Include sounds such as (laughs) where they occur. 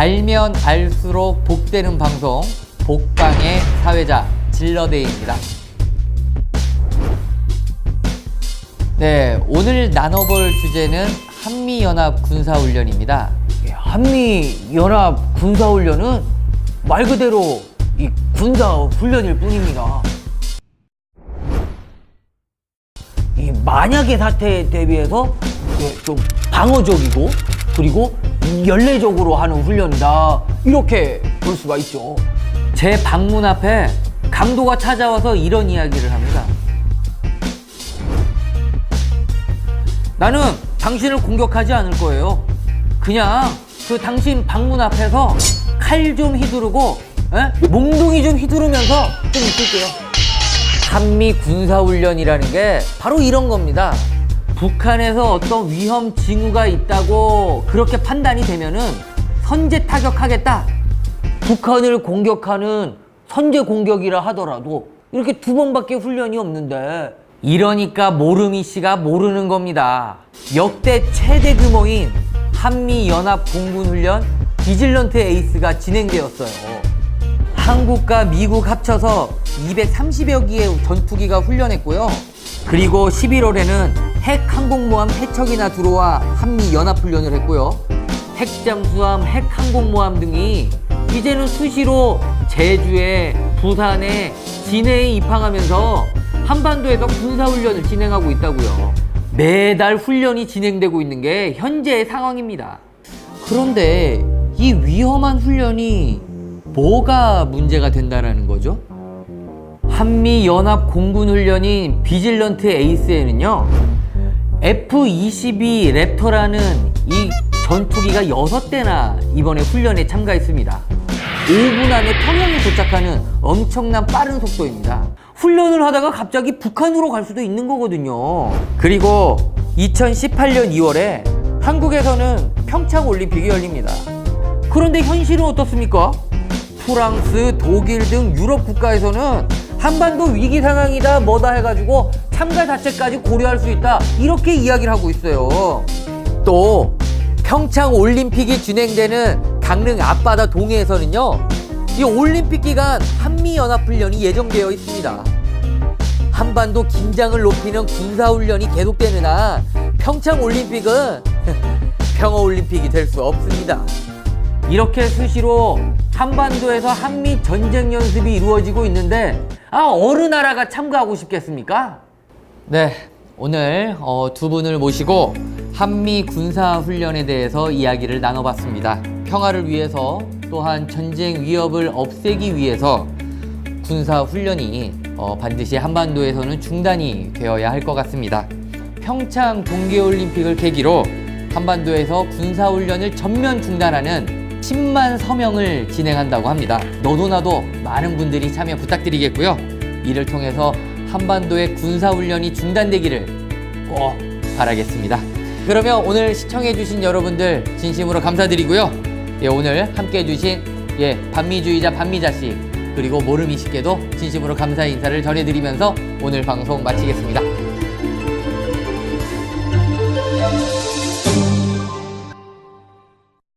알면 알수록 복되는 방송 복방의 사회자 질러데이입니다. 네, 오늘 나눠볼 주제는 한미연합 군사훈련입니다. 예, 한미 연합 군사 훈련은 말 그대로 이 군사 훈련일 뿐입니다. 이 만약의 사태에 대비해서 예, 좀 방어적이고 그리고 연례적으로 하는 훈련이다 이렇게 볼 수가 있죠. 제 방문 앞에 강도가 찾아와서 이런 이야기를 합니다. 나는 당신을 공격하지 않을 거예요. 그냥 그 당신 방문 앞에서 칼 좀 휘두르고 에? 몽둥이 좀 휘두르면서 좀 있을게요. 한미 군사훈련이라는 게 바로 이런 겁니다. 북한에서 어떤 위험 징후가 있다고 그렇게 판단이 되면은 선제 타격하겠다. 북한을 공격하는 선제 공격이라 하더라도 이렇게 두 번밖에 훈련이 없는데 이러니까 모르미 씨가 모르는 겁니다. 역대 최대 규모인 한미 연합 공군 훈련 비질런트 에이스가 진행되었어요. 한국과 미국 합쳐서 230여 기의 전투기가 훈련했고요. 그리고 11월에는 핵 항공모함 해척이나 들어와 한미 연합 훈련을 했고요. 핵 잠수함, 핵 항공모함 등이 이제는 수시로 제주에, 부산에, 진해에 입항하면서 한반도에서 군사훈련을 진행하고 있다고요. 매달 훈련이 진행되고 있는 게 현재의 상황입니다. 그런데 이 위험한 훈련이 뭐가 문제가 된다라는 거죠? 한미 연합 공군 훈련인 비질런트 에이스에는요. F-22 랩터라는 이 전투기가 6대나 이번에 훈련에 참가했습니다. 5분 안에 평양에 도착하는 엄청난 빠른 속도입니다. 훈련을 하다가 갑자기 북한으로 갈 수도 있는 거거든요. 그리고 2018년 2월에 한국에서는 평창 올림픽이 열립니다. 그런데 현실은 어떻습니까? 프랑스, 독일 등 유럽 국가에서는 한반도 위기 상황이다 뭐다 해가지고 참가 자체까지 고려할 수 있다 이렇게 이야기를 하고 있어요. 또 평창 올림픽이 진행되는 강릉 앞바다 동해에서는요 이 올림픽 기간 한미 연합 훈련이 예정되어 있습니다. 한반도 긴장을 높이는 군사 훈련이 계속되는 한 평창 올림픽은 (laughs) 평화 올림픽이 될 수 없습니다. 이렇게 수시로 한반도에서 한미 전쟁 연습이 이루어지고 있는데 아 어느 나라가 참가하고 싶겠습니까? 네, 오늘 어, 두 분을 모시고 한미 군사 훈련에 대해서 이야기를 나눠봤습니다. 평화를 위해서 또한 전쟁 위협을 없애기 위해서 군사 훈련이 어, 반드시 한반도에서는 중단이 되어야 할 것 같습니다. 평창 동계올림픽을 계기로 한반도에서 군사 훈련을 전면 중단하는 10만 서명을 진행한다고 합니다. 너도 나도 많은 분들이 참여 부탁드리겠고요. 이를 통해서 한반도의 군사 훈련이 중단되기를 꼭 바라겠습니다. 그러면 오늘 시청해주신 여러분들 진심으로 감사드리고요. 예, 오늘 함께 해주신 예, 반미주의자 반미자씨 그리고 모르미 씨께도 진심으로 감사 인사를 전해드리면서 오늘 방송 마치겠습니다.